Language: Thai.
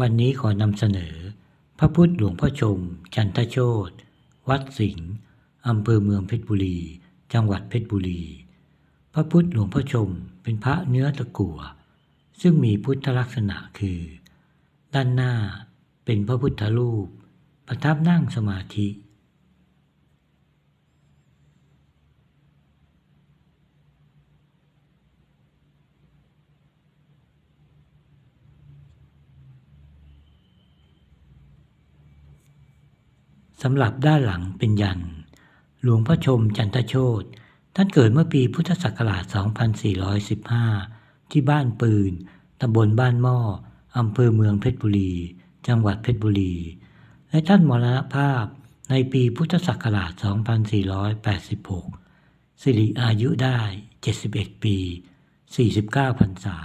วันนี้ขอนำเสนอ พระพุทธหลวงพ่อชม จันทโชตวัดสิงห์อำเภอเมืองเพชรบุรี จังหวัดเพชรบุรี พระพุทธหลวงพ่อชมเป็นพระเนื้อตะกั่วซึ่งมีพุทธลักษณะคือ ด้านหน้าเป็นพระพุทธรูป ประทับนั่งสมาธิ สำหรับด้านหลังเป็นยัน หลวงพ่อชมจันทโชตท่านเกิดเมื่อปีพุทธศักราช 2415 ที่บ้านปืน ตำบลบ้านหม้อ อำเภอเมืองเพชรบุรี จังหวัดเพชรบุรี และท่านมรณภาพในปีพุทธศักราช 2486 สิริอายุได้ 71 ปี 49พรรษา